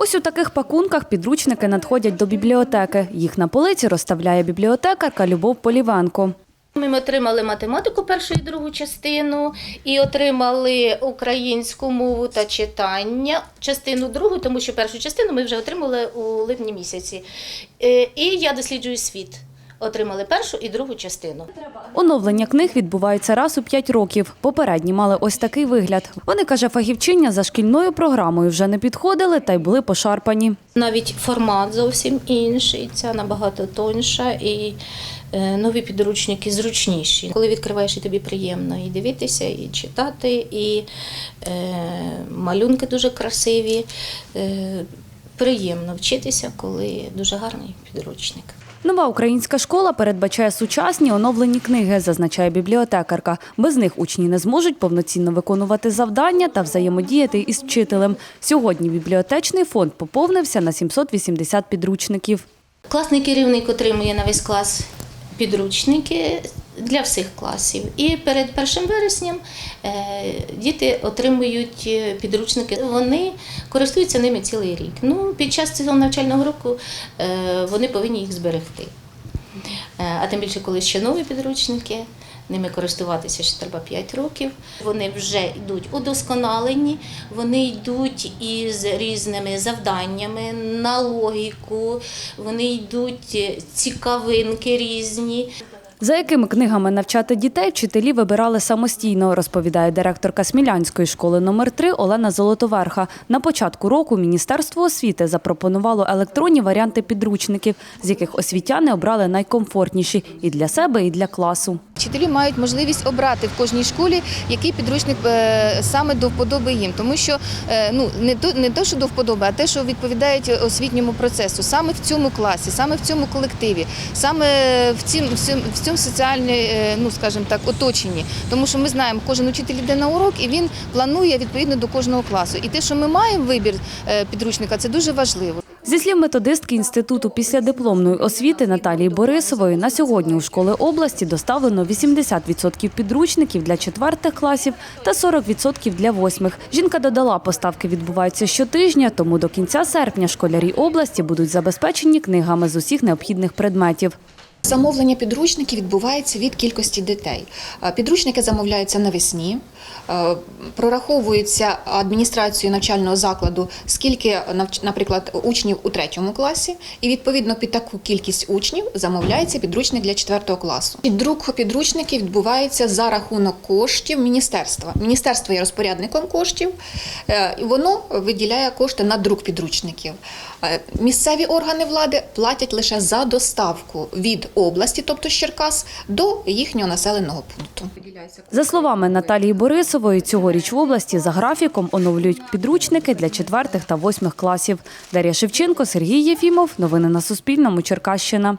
Ось у таких пакунках підручники надходять до бібліотеки. Їх на полиці розставляє бібліотекарка Любов Поліванко. Ми отримали математику першу і другу частину, і отримали українську мову та читання, частину другу, тому що першу частину ми вже отримали у липні місяці. Е, І я досліджую світ. Отримали першу і другу частину. Оновлення книг відбувається раз у п'ять років. Попередні мали ось такий вигляд. Вони, каже фахівчиня, за шкільною програмою вже не підходили та й були пошарпані. Навіть формат зовсім інший, ця набагато тоньша і е, нові підручники зручніші. Коли відкриваєш, і тобі приємно і дивитися, і читати, і е, малюнки дуже красиві. Е, приємно вчитися, коли дуже гарний підручник. Нова українська школа передбачає сучасні оновлені книги, зазначає бібліотекарка. Без них учні не зможуть повноцінно виконувати завдання та взаємодіяти із вчителем. Сьогодні бібліотечний фонд поповнився на 780 підручників. Класний керівник отримує на весь клас підручники для всіх класів. І перед 1 вересням е, діти отримують е, підручники. Вони користуються ними цілий рік. Ну, під час цього навчального року е, вони повинні їх зберегти. А тим більше, коли ще нові підручники, ними користуватися ще треба 5 років. Вони вже йдуть удосконалені, вони йдуть із різними завданнями на логіку, вони йдуть цікавинки різні. За якими книгами навчати дітей вчителі вибирали самостійно, розповідає директорка Смілянської школи номер 3 Олена Золотоверха. На початку року Міністерство освіти запропонувало електронні варіанти підручників, з яких освітяни обрали найкомфортніші і для себе, і для класу. Вчителі мають можливість обрати в кожній школі, який підручник е, саме до вподоби їм, тому що е, ну не то не то, що до вподоби, а те, що відповідають освітньому процесу, саме в цьому класі, саме в цьому колективі, саме в цім в цьому, цьому соціальному, е, ну скажімо так, оточенні. Тому що ми знаємо, кожен учитель йде на урок і він планує відповідно до кожного класу. І те, що ми маємо вибір е, підручника, це дуже важливо. Зі слів методистки інституту післядипломної освіти Наталії Борисової, на сьогодні у школи області доставлено 80% підручників для четвертих класів та 40% для восьмих. Жінка додала, поставки відбуваються щотижня, тому до кінця серпня школярі області будуть забезпечені книгами з усіх необхідних предметів. Замовлення підручників відбувається від кількості дітей. Е, Підручники замовляються навесні, е, прораховуються адміністрацією навчального закладу, скільки, навч- наприклад, учнів у третьому класі, і відповідно під таку кількість учнів замовляється підручник для четвертого класу. Друк підручників відбувається за рахунок коштів міністерства. Міністерство є розпорядником коштів, е, і воно виділяє кошти на друк підручників. Е, Місцеві органи влади платять лише за доставку області, тобто з Черкас, до їхнього населеного пункту. За словами Наталії Борисової, цьогоріч в області за графіком оновлюють підручники для четвертих та восьмих класів. Дар'я Шевченко, Сергій Єфімов. Новини на Суспільному. Черкащина.